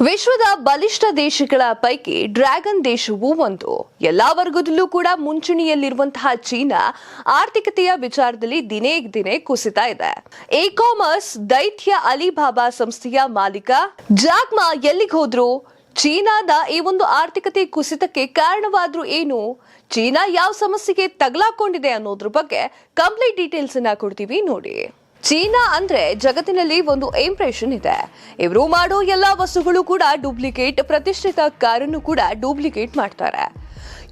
ವಿಶ್ವದ ಬಲಿಷ್ಠ ದೇಶಗಳ ಪೈಕಿ ಡ್ರ್ಯಾಗನ್ ದೇಶವೂ ಒಂದು. ಎಲ್ಲಾ ವರ್ಗದಲ್ಲೂ ಕೂಡ ಮುಂಚೂಣಿಯಲ್ಲಿರುವಂತಹ ಚೀನಾ ಆರ್ಥಿಕತೆಯ ವಿಚಾರದಲ್ಲಿ ದಿನೇ ದಿನೇ ಕುಸಿತಾ ಇದೆ. ಇ ಕಾಮರ್ಸ್ ದೈತ್ಯ ಅಲಿಬಾಬಾ ಸಂಸ್ಥೆಯ ಮಾಲೀಕ ಜಾಕ್ಮಾ ಎಲ್ಲಿಗೆ ಹೋದ್ರು? ಚೀನಾದ ಈ ಒಂದು ಆರ್ಥಿಕತೆ ಕುಸಿತಕ್ಕೆ ಕಾರಣವಾದ್ರೂ ಏನು? ಚೀನಾ ಯಾವ ಸಮಸ್ಯೆಗೆ ತಗಲಾಕೊಂಡಿದೆ ಅನ್ನೋದ್ರ ಬಗ್ಗೆ ಕಂಪ್ಲೀಟ್ ಡೀಟೇಲ್ಸ್ ಅನ್ನ ಕೊಡ್ತೀವಿ ನೋಡಿ. ಚೀನಾ ಅಂದ್ರೆ ಜಗತ್ತಿನಲ್ಲಿ ಒಂದು ಇಂಪ್ರೆಷನ್ ಇದೆ. ಇವರು ಮಾಡೋ ಎಲ್ಲಾ ವಸ್ತುಗಳು ಕೂಡ ಡೂಪ್ಲಿಕೇಟ್ ಪ್ರತಿಷ್ಠಿತ ಕಾರನ್ನು ಕೂಡ ಡೂಪ್ಲಿಕೇಟ್ ಮಾಡ್ತಾರೆ.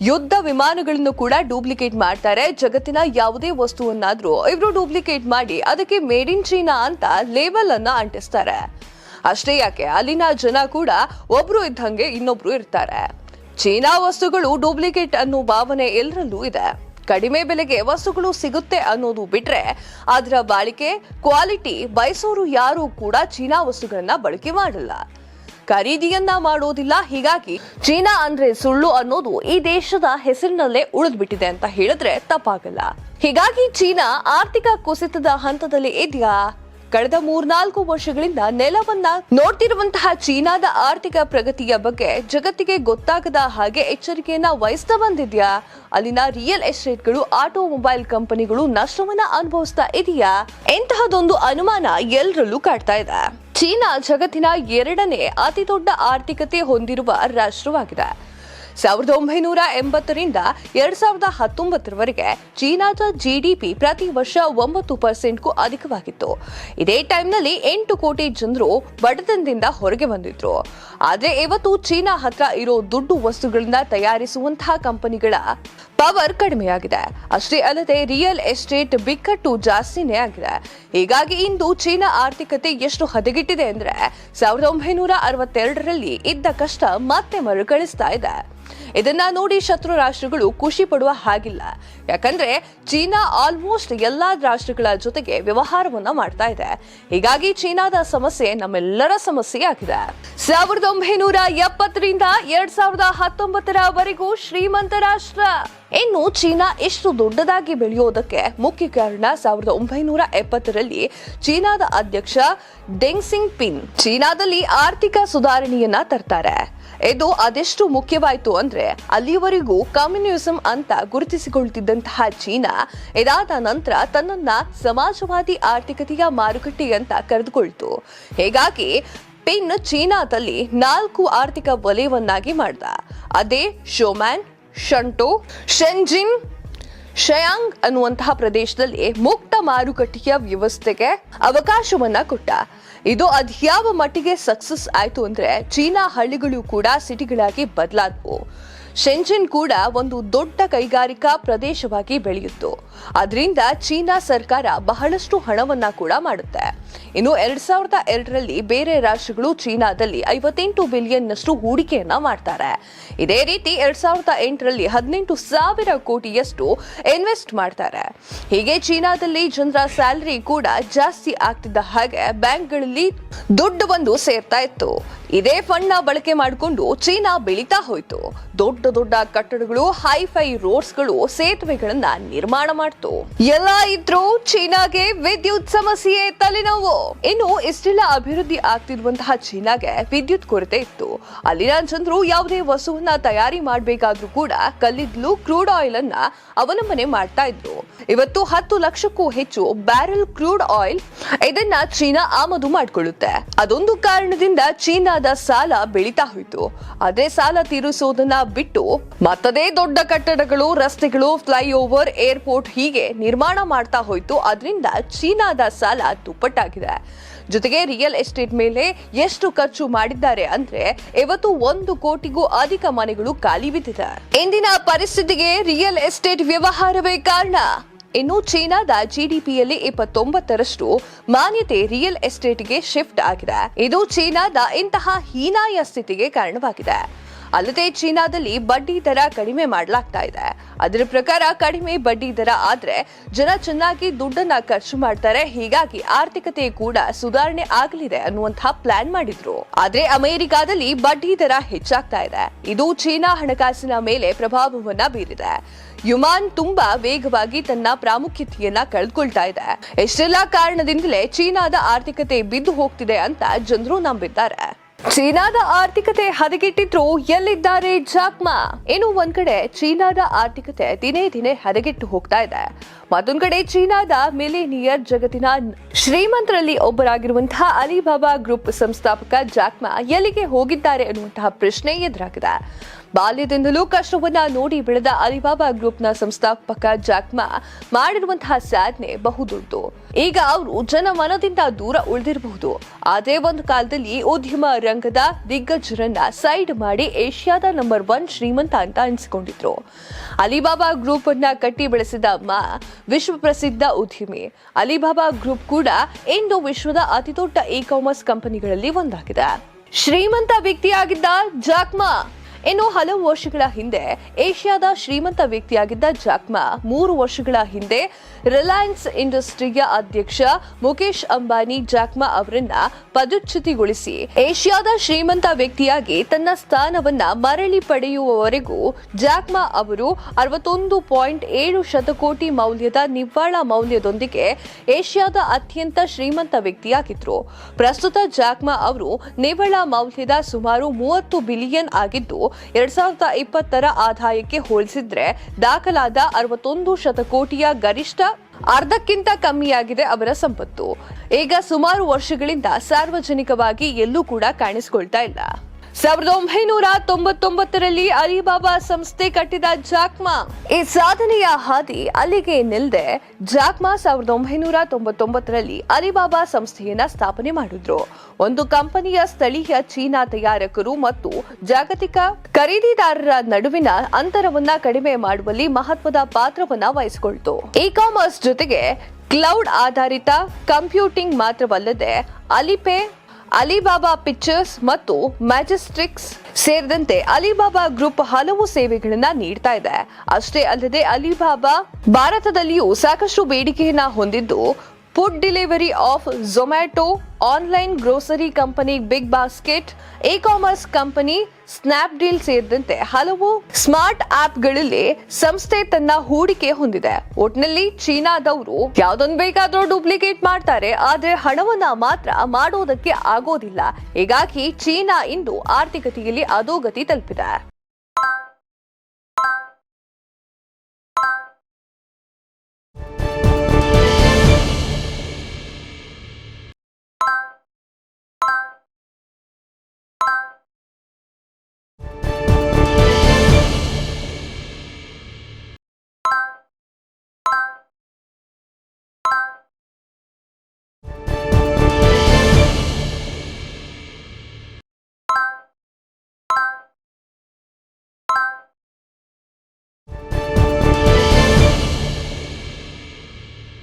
ಯುದ್ಧ ವಿಮಾನಗಳನ್ನು ಕೂಡ ಡೂಪ್ಲಿಕೇಟ್ ಮಾಡ್ತಾರೆ. ಜಗತ್ತಿನ ಯಾವುದೇ ವಸ್ತುವನ್ನಾದ್ರೂ ಇವರು ಡೂಪ್ಲಿಕೇಟ್ ಮಾಡಿ ಅದಕ್ಕೆ ಮೇಡ್ ಇನ್ ಚೀನಾ ಅಂತ ಲೇಬಲ್ ಅನ್ನ ಅಂಟಿಸ್ತಾರೆ. ಅಷ್ಟೇ ಯಾಕೆ, ಅಲ್ಲಿನ ಜನ ಕೂಡ ಒಬ್ರು ಇದ್ದಂಗೆ ಇನ್ನೊಬ್ರು ಇರ್ತಾರೆ. ಚೀನಾ ವಸ್ತುಗಳು ಡೂಪ್ಲಿಕೇಟ್ ಅನ್ನೋ ಭಾವನೆ ಎಲ್ಲರಲ್ಲೂ ಇದೆ. ಕಡಿಮೆ ಬೆಲೆಗೆ ವಸ್ತುಗಳು ಸಿಗುತ್ತೆ ಅನ್ನೋದು ಬಿಟ್ರೆ ಅದರ ಬಾಳಿಕೆ, ಕ್ವಾಲಿಟಿ ಬಯಸೋರು ಯಾರು ಕೂಡ ಚೀನಾ ವಸ್ತುಗಳನ್ನ ಬಳಕೆ ಮಾಡಲ್ಲ. ಖರೀದಿಯನ್ನ ಮಾಡೋದಿಲ್ಲ, ಹೀಗಾಗಿ ಚೀನಾ ಅಂದ್ರೆ ಸುಳ್ಳು ಅನ್ನೋದು ಈ ದೇಶದ ಹೆಸರಿನಲ್ಲೇ ಉಳಿದ್ಬಿಟ್ಟಿದೆ ಅಂತ ಹೇಳಿದ್ರೆ ತಪ್ಪಾಗಲ್ಲ. ಹೀಗಾಗಿ ಚೀನಾ ಆರ್ಥಿಕ ಕುಸಿತದ ಹಂತದಲ್ಲಿ ಇದೆಯಾ? ಕಳೆದ ಮೂರ್ನಾಲ್ಕು ವರ್ಷಗಳಿಂದ ನೆಲವನ್ನ ನೋಡ್ತಿರುವಂತಹ ಚೀನಾದ ಆರ್ಥಿಕ ಪ್ರಗತಿಯ ಬಗ್ಗೆ ಜಗತ್ತಿಗೆ ಗೊತ್ತಾಗದ ಹಾಗೆ ಎಚ್ಚರಿಕೆಯನ್ನ ವಹಿಸ್ತಾ ಬಂದಿದ್ಯಾ? ಅಲ್ಲಿನ ರಿಯಲ್ ಎಸ್ಟೇಟ್ಗಳು ಆಟೋಮೊಬೈಲ್ ಕಂಪನಿಗಳು ನಷ್ಟವನ್ನ ಅನುಭವಿಸ್ತಾ ಇದೆಯಾ? ಎಂತಹದೊಂದು ಅನುಮಾನ ಎಲ್ಲರಲ್ಲೂ ಕಾಡ್ತಾ ಇದೆ. ಚೀನಾ ಜಗತ್ತಿನ ಎರಡನೇ ಅತಿ ದೊಡ್ಡ ಆರ್ಥಿಕತೆ ಹೊಂದಿರುವ ರಾಷ್ಟ್ರವಾಗಿದೆ. ಸಾವಿರದ ಒಂಬೈನೂರ ಎಂಬತ್ತರಿಂದ ಎರಡ್ ಸಾವಿರದ ಹತ್ತೊಂಬತ್ತರವರೆಗೆ ಚೀನಾದ ಜಿಡಿಪಿ ಪ್ರತಿ ವರ್ಷ ಒಂಬತ್ತು ಪರ್ಸೆಂಟ್ಗೂ ಅಧಿಕವಾಗಿತ್ತು. ಇದೇ ಟೈಮ್ನಲ್ಲಿ ಎಂಟು ಕೋಟಿ ಜನರು ಬಡತನದಿಂದ ಹೊರಗೆ ಬಂದಿದ್ರು. ಆದರೆ ಇವತ್ತು ಚೀನಾ ಹತ್ರ ಇರೋ ದುಡ್ಡು ವಸ್ತುಗಳಿಂದ ತಯಾರಿಸುವಂತಹ ಕಂಪನಿಗಳ ಪವರ್ ಕಡಿಮೆಯಾಗಿದೆ. ಅಷ್ಟೇ ಅಲ್ಲದೆ ರಿಯಲ್ ಎಸ್ಟೇಟ್ ಬಿಕ್ಕಟ್ಟು ಜಾಸ್ತಿನೇ ಆಗಿದೆ. ಹೀಗಾಗಿ ಇಂದು ಚೀನಾ ಆರ್ಥಿಕತೆ ಎಷ್ಟು ಹದಗೆಟ್ಟಿದೆ ಅಂದ್ರೆ ಸಾವಿರದ ಒಂಬೈನೂರ ಅರವತ್ತೆರಡರಲ್ಲಿ ಇದ್ದ ಕಷ್ಟ ಮತ್ತೆ ಮರುಕಳಿಸ್ತಾ ಇದೆ. ಇದನ್ನ ನೋಡಿ ಶತ್ರು ರಾಷ್ಟ್ರಗಳು ಖುಷಿ ಪಡುವ ಹಾಗಿಲ್ಲ. ಯಾಕಂದ್ರೆ ಚೀನಾ ಆಲ್ಮೋಸ್ಟ್ ಎಲ್ಲಾ ರಾಷ್ಟ್ರಗಳ ಜೊತೆಗೆ ವ್ಯವಹಾರವನ್ನ ಮಾಡ್ತಾ ಇದೆ. ಹೀಗಾಗಿ ಚೀನಾದ ಸಮಸ್ಯೆ ನಮ್ಮೆಲ್ಲರ ಸಮಸ್ಯೆ ಆಗಿದೆ. ಸಾವಿರದ ಒಂಬೈನೂರ ಎಪ್ಪತ್ತರಿಂದ ಎರಡ್ ಸಾವಿರದ ಹತ್ತೊಂಬತ್ತರವರೆಗೂ ಶ್ರೀಮಂತ ರಾಷ್ಟ್ರ. ಇನ್ನು ಚೀನಾ ಇಷ್ಟು ದೊಡ್ಡದಾಗಿ ಬೆಳೆಯೋದಕ್ಕೆ ಮುಖ್ಯ ಕಾರಣ ಸಾವಿರದ ಒಂಬೈನೂರ ಎಪ್ಪತ್ತರಲ್ಲಿ ಚೀನಾದ ಅಧ್ಯಕ್ಷ ಡೆಂಗ್ ಸಿಂಗ್ ಪಿನ್ ಚೀನಾದಲ್ಲಿ ಆರ್ಥಿಕ ಸುಧಾರಣೆಯನ್ನ ತರ್ತಾರೆ. ಇದು ಅದೆಷ್ಟು ಮುಖ್ಯವಾಯಿತು ಅಂದ್ರೆ ಅಲ್ಲಿವರೆಗೂ ಕಮ್ಯುನಿಸಂ ಅಂತ ಗುರುತಿಸಿಕೊಳ್ತಿದ್ದಂತಹ ಚೀನಾ ಇದಾದ ನಂತರ ತನ್ನನ್ನ ಸಮಾಜವಾದಿ ಆರ್ಥಿಕತೆಯ ಮಾರುಕಟ್ಟೆ ಅಂತ ಕರೆದುಕೊಳ್ತು. ಹೀಗಾಗಿ ಪಿನ್ ಚೀನಾದಲ್ಲಿ ನಾಲ್ಕು ಆರ್ಥಿಕ ವಲಯವನ್ನಾಗಿ ಮಾಡ್ದ. ಅದೇ ಶೋಮ್ಯಾನ್ ಶಂಟೋ, ಶೆಂಜಿನ್, ಶಯಾಂಗ್ ಅನ್ನುವಂತಹ ಪ್ರದೇಶದಲ್ಲಿ ಮುಕ್ತ ಮಾರುಕಟ್ಟೆಯ ವ್ಯವಸ್ಥೆಗೆ ಅವಕಾಶವನ್ನ ಕೊಟ್ಟ. ಇದು ಅದ್ಯಾವ ಮಟ್ಟಿಗೆ ಸಕ್ಸಸ್ ಆಯ್ತು ಅಂದ್ರೆ ಚೀನಾ ಹಳ್ಳಿಗಳು ಕೂಡ ಸಿಟಿಗಳಾಗಿ ಬದಲಾದವು. ಶೆಂಜಿನ್ ಕೂಡ ಒಂದು ದೊಡ್ಡ ಕೈಗಾರಿಕಾ ಪ್ರದೇಶವಾಗಿ ಬೆಳೆಯಿತು ಅದರಿಂದ ಚೀನಾ ಸರ್ಕಾರ ಬಹಳಷ್ಟು ಹಣವನ್ನ ಕೂಡ ಮಾಡುತ್ತೆ. ಇನ್ನು ಎರಡ್ ಸಾವಿರದ ಎರಡರಲ್ಲಿ ಬೇರೆ ರಾಷ್ಟ್ರಗಳು ಚೀನಾದಲ್ಲಿ ಐವತ್ತೆಂಟು ಬಿಲಿಯನ್ನಷ್ಟು ಹೂಡಿಕೆಯನ್ನ ಮಾಡ್ತಾರೆ. ಇದೇ ರೀತಿ ಎರಡ್ ಸಾವಿರದ ಎಂಟರಲ್ಲಿ ಹದಿನೆಂಟು ಸಾವಿರ ಕೋಟಿಯಷ್ಟು ಇನ್ವೆಸ್ಟ್ ಮಾಡ್ತಾರೆ. ಹೀಗೆ ಚೀನಾದಲ್ಲಿ ಜನರ ಸ್ಯಾಲರಿ ಕೂಡ ಜಾಸ್ತಿ ಆಗ್ತಿದ್ದ ಹಾಗೆ ಬ್ಯಾಂಕ್ಗಳಲ್ಲಿ ದುಡ್ಡು ಬಂದು ಸೇರ್ತಾ ಇತ್ತು. ಇದೇ ಫಂಡ್ನ ಬಳಕೆ ಮಾಡಿಕೊಂಡು ಚೀನಾ ಬೆಳೀತಾ ಹೋಯ್ತು. ದೊಡ್ಡ ದೊಡ್ಡ ಕಟ್ಟಡಗಳು, ಹೈಫೈ ರೋಡ್ಸ್ಗಳು ಸೇತುವೆಗಳನ್ನ ನಿರ್ಮಾಣ ಮಾಡ್ತು. ಎಲ್ಲ ಇದ್ರೂ ಚೀನಾಗೆ ವಿದ್ಯುತ್ ಸಮಸ್ಯೆ ತಲೆನೋವು. ಇನ್ನು ಇಷ್ಟೆಲ್ಲ ಅಭಿವೃದ್ಧಿ ಆಗ್ತಿರುವಂತಹ ಚೀನಾಗೆ ವಿದ್ಯುತ್ ಕೊರತೆ ಇತ್ತು. ಅಲ್ಲಿನ ಜನರು ಯಾವುದೇ ವಸ್ತುವನ್ನ ತಯಾರಿ ಮಾಡಬೇಕಾದ್ರೂ ಕೂಡ ಕಲ್ಲಿದ್ದಲು ಕ್ರೂಡ್ ಆಯಿಲ್ ಅನ್ನ ಅವಲಂಬನೆ ಮಾಡ್ತಾ ಇದ್ರು. ಇವತ್ತು ಹತ್ತು ಲಕ್ಷಕ್ಕೂ ಹೆಚ್ಚು ಬ್ಯಾರೆಲ್ ಕ್ರೂಡ್ ಆಯಿಲ್ ಇದನ್ನ ಚೀನಾ ಆಮದು ಮಾಡಿಕೊಳ್ಳುತ್ತೆ. ಅದೊಂದು ಕಾರಣದಿಂದ ಚೀನಾದ ಸಾಲ ಬೆಳೀತಾ ಹೋಯಿತು. ಅದೇ ಸಾಲ ತೀರಿಸೋದನ್ನ ಬಿಟ್ಟು ಮತ್ತದೇ ದೊಡ್ಡ ಕಟ್ಟಡಗಳು, ರಸ್ತೆಗಳು, ಫ್ಲೈಓವರ್, ಏರ್ಪೋರ್ಟ್ ಹೀಗೆ ನಿರ್ಮಾಣ ಮಾಡ್ತಾ ಹೋಯ್ತು. ಅದರಿಂದ ಚೀನಾದ ಸಾಲ ದುಪ್ಪಟ್ಟಾಗಿದೆ. ಜೊತೆಗೆ ರಿಯಲ್ ಎಸ್ಟೇಟ್ ಮೇಲೆ ಎಷ್ಟು ಖರ್ಚು ಮಾಡಿದ್ದಾರೆ ಅಂದ್ರೆ ಇವತ್ತು ಒಂದು ಕೋಟಿಗೂ ಅಧಿಕ ಮನೆಗಳು ಖಾಲಿ ಬಿದ್ದಿದೆ. ಇಂದಿನ ಪರಿಸ್ಥಿತಿಗೆ ರಿಯಲ್ ಎಸ್ಟೇಟ್ ವ್ಯವಹಾರವೇ ಕಾರಣ. ಇನ್ನು ಚೀನಾದ ಜಿಡಿಪಿಯಲ್ಲಿ ಇಪ್ಪತ್ತೊಂಬತ್ತರಷ್ಟು ಮಾನ್ಯತೆ ರಿಯಲ್ ಎಸ್ಟೇಟ್ಗೆ ಶಿಫ್ಟ್ ಆಗಿದೆ. ಇದು ಚೀನಾದ ಇಂತಹ ಹೀನಾಯ ಸ್ಥಿತಿಗೆ ಕಾರಣವಾಗಿದೆ. ಅಲ್ಲದೆ ಚೀನಾದಲ್ಲಿ ಬಡ್ಡಿ ದರ ಕಡಿಮೆ ಮಾಡಲಾಗ್ತಾ ಇದೆ. ಅದರ ಪ್ರಕಾರ ಕಡಿಮೆ ಬಡ್ಡಿ ದರ ಆದ್ರೆ ಜನ ಚೆನ್ನಾಗಿ ದುಡ್ಡನ್ನ ಖರ್ಚು ಮಾಡ್ತಾರೆ. ಹೀಗಾಗಿ ಆರ್ಥಿಕತೆ ಕೂಡ ಸುಧಾರಣೆ ಆಗಲಿದೆ ಅನ್ನುವಂತಹ ಪ್ಲಾನ್ ಮಾಡಿದ್ರು. ಆದ್ರೆ ಅಮೆರಿಕಾದಲ್ಲಿ ಬಡ್ಡಿ ದರ ಹೆಚ್ಚಾಗ್ತಾ ಇದೆ. ಇದು ಚೀನಾ ಹಣಕಾಸಿನ ಮೇಲೆ ಪ್ರಭಾವವನ್ನ ಬೀರಿದೆ. ಯುಮಾನ್ ತುಂಬಾ ವೇಗವಾಗಿ ತನ್ನ ಪ್ರಾಮುಖ್ಯತೆಯನ್ನ ಕಳೆದುಕೊಳ್ತಾ ಇದೆ. ಎಷ್ಟೆಲ್ಲಾ ಕಾರಣದಿಂದಲೇ ಚೀನಾದ ಆರ್ಥಿಕತೆ ಬಿದ್ದು ಹೋಗ್ತಿದೆ ಅಂತ ಜನರು ನಂಬಿದ್ದಾರೆ. ಚೀನಾದ ಆರ್ಥಿಕತೆ ಹದಗೆಟ್ಟಿದ್ರು ಎಲ್ಲಿದ್ದಾರೆ ಜಾಕ್ಮಾ? ಇನ್ನು ಒಂದ್ ಕಡೆ ಚೀನಾದ ಆರ್ಥಿಕತೆ ದಿನೇ ದಿನೇ ಹದಗೆಟ್ಟು ಹೋಗ್ತಾ ಇದೆ. ಮತ್ತೊಂದ್ ಕಡೆ ಚೀನಾದ ಮಿಲೇನಿಯರ್ ಜಗತ್ತಿನ ಶ್ರೀಮಂತರಲ್ಲಿ ಒಬ್ಬರಾಗಿರುವಂತಹ ಅಲಿಬಾಬಾ ಗ್ರೂಪ್ ಸಂಸ್ಥಾಪಕ ಜಾಕ್ಮಾ ಎಲ್ಲಿಗೆ ಹೋಗಿದ್ದಾರೆ ಅನ್ನುವಂತಹ ಪ್ರಶ್ನೆ ಎದುರಾಗಿದೆ. ಬಾಲ್ಯದಿಂದಲೂ ಕಷ್ಟವನ್ನ ನೋಡಿ ಬೆಳೆದ ಅಲಿಬಾಬಾ ಗ್ರೂಪ್ನ ಸಂಸ್ಥಾಪಕ ಜಾಕ್ಮಾ ಮಾಡಿರುವಂತಹ ಸಾಧನೆ ಬಹುದೊಡ್ಡದು ಈಗ ಅವರು ಜನಮನದಿಂದ ದೂರ ಉಳಿದಿರಬಹುದು. ಅದೇ ಒಂದು ಕಾಲದಲ್ಲಿ ಉದ್ಯಮ ರಂಗದ ದಿಗ್ಗಜರನ್ನ ಸೈಡ್ ಮಾಡಿ ಏಷ್ಯಾದ ನಂಬರ್ ಒನ್ ಶ್ರೀಮಂತ ಅಂತ ಅನಿಸಿಕೊಂಡಿದ್ರು. ಅಲಿಬಾಬಾ ಗ್ರೂಪ್ ಅನ್ನ ಕಟ್ಟಿ ಬೆಳೆಸಿದ ಮಾ ವಿಶ್ವ ಪ್ರಸಿದ್ಧ ಉದ್ಯಮಿ. ಅಲಿಬಾಬಾ ಗ್ರೂಪ್ ಕೂಡ ಇಂದು ವಿಶ್ವದ ಅತಿದೊಡ್ಡ ಇ ಕಾಮರ್ಸ್ ಕಂಪನಿಗಳಲ್ಲಿ ಒಂದಾಗಿದೆ. ಶ್ರೀಮಂತ ವ್ಯಕ್ತಿಯಾಗಿದ್ದ ಜಾಕ್ಮಾ ಇನ್ನು ಹಲವು ವರ್ಷಗಳ ಹಿಂದೆ ಏಷ್ಯಾದ ಶ್ರೀಮಂತ ವ್ಯಕ್ತಿಯಾಗಿದ್ದ ಜಾಕ್ಮಾ, ಮೂರು ವರ್ಷಗಳ ಹಿಂದೆ ರಿಲಯನ್ಸ್ ಇಂಡಸ್ಟ್ರಿಯ ಅಧ್ಯಕ್ಷ ಮುಖೇಶ್ ಅಂಬಾನಿ ಜಾಕ್ಮಾ ಅವರನ್ನ ಪದಚ್ಯುತಿಗೊಳಿಸಿ ಏಷ್ಯಾದ ಶ್ರೀಮಂತ ವ್ಯಕ್ತಿಯಾಗಿ ತನ್ನ ಸ್ಥಾನವನ್ನ ಮರಳಿ ಪಡೆಯುವವರೆಗೂ ಜಾಕ್ಮಾ ಅವರು ಅರವತ್ತೊಂದು ಪಾಯಿಂಟ್ ಏಳು ಶತಕೋಟಿ ಮೌಲ್ಯದ ನಿವ್ವಳ ಮೌಲ್ಯದೊಂದಿಗೆ ಏಷ್ಯಾದ ಅತ್ಯಂತ ಶ್ರೀಮಂತ ವ್ಯಕ್ತಿಯಾಗಿದ್ರು. ಪ್ರಸ್ತುತ ಜಾಕ್ಮಾ ಅವರು ನಿವ್ವಳ ಮೌಲ್ಯದ ಸುಮಾರು ಮೂವತ್ತು ಬಿಲಿಯನ್ ಆಗಿದ್ದು ಎರಡ್ ಸಾವಿರದ ಇಪ್ಪತ್ತರ ಆದಾಯಕ್ಕೆ ಹೋಲಿಸಿದ್ರೆ ದಾಖಲಾದ ಅರವತ್ತೊಂದು ಶತಕೋಟಿಯ ಗರಿಷ್ಠ ಅರ್ಧಕ್ಕಿಂತ ಕಮ್ಮಿಯಾಗಿದೆ ಅವರ ಸಂಪತ್ತು. ಈಗ ಸುಮಾರು ವರ್ಷಗಳಿಂದ ಸಾರ್ವಜನಿಕವಾಗಿ ಎಲ್ಲೂ ಕೂಡ ಕಾಣಿಸಿಕೊಳ್ತಾ ಇಲ್ಲ. ಸಾವಿರದ ಒಂಬೈನೂರ ತೊಂಬತ್ತೊಂಬತ್ತರಲ್ಲಿ ಅಲಿಬಾಬಾ ಸಂಸ್ಥೆ ಕಟ್ಟಿದ ಜಾಕ್ಮಾ. ಈ ಸಾಧನೆಯ ಹಾದಿ ಅಲ್ಲಿಗೆ ನಿಲ್ದೆ ಜಾಕ್ಮಾ ಸಾವಿರದ ಒಂಬೈನೂರ ತೊಂಬತ್ತೊಂಬತ್ತರಲ್ಲಿ ಅಲಿಬಾಬಾ ಸಂಸ್ಥೆಯನ್ನ ಸ್ಥಾಪನೆ ಮಾಡಿದ್ರು. ಒಂದು ಕಂಪನಿಯ ಸ್ಥಳೀಯ ಚೀನಾ ತಯಾರಕರು ಮತ್ತು ಜಾಗತಿಕ ಖರೀದಿದಾರರ ನಡುವಿನ ಅಂತರವನ್ನ ಕಡಿಮೆ ಮಾಡುವಲ್ಲಿ ಮಹತ್ವದ ಪಾತ್ರವನ್ನ ವಹಿಸಿಕೊಳ್ತು. ಇ ಕಾಮರ್ಸ್ ಜೊತೆಗೆ ಕ್ಲೌಡ್ ಆಧಾರಿತ ಕಂಪ್ಯೂಟಿಂಗ್ ಮಾತ್ರವಲ್ಲದೆ ಅಲಿಪೇ ಅಲಿಬಾಬಾ ಪಿಕ್ಚರ್ಸ್ ಮತ್ತು ಮ್ಯಾಜೆಸ್ಟಿಕ್ಸ್ ಸೇರಿದಂತೆ ಅಲಿಬಾಬಾ ಗ್ರೂಪ್ ಹಲವು ಸೇವೆಗಳನ್ನ ನೀಡ್ತಾ ಇದೆ. ಅಷ್ಟೇ ಅಲ್ಲದೆ ಅಲಿಬಾಬಾ ಭಾರತದಲ್ಲಿಯೂ ಸಾಕಷ್ಟು ಬೇಡಿಕೆಯನ್ನ ಹೊಂದಿದ್ದು food delivery of Zomato online grocery company Big Basket e commerce company Snapdeal ಸೇರಿದಂತೆ ಹಲವು ಸ್ಮಾರ್ಟ್ ಆಪ್ಗಳಲ್ಲಿ ಸಂಸ್ಥೆ ತನ್ನ ಹೂಡಿಕೆ ಹೊಂದಿದೆ. ಒಟ್ನಲ್ಲಿ ಚೀನಾದವರು ಯಾವ್ದೊಂದು ಬೇಕಾದರೂ ಡೂಪ್ಲಿಕೇಟ್ ಮಾಡ್ತಾರೆ, ಆದ್ರೆ ಹಣವನ್ನ ಮಾತ್ರ ಮಾಡೋದಕ್ಕೆ ಆಗೋದಿಲ್ಲ. ಹೀಗಾಗಿ ಚೀನಾ ಇಂದು ಆರ್ಥಿಕತೆಯಲ್ಲಿ ಅಧೋಗತಿ ತಲುಪಿದೆ.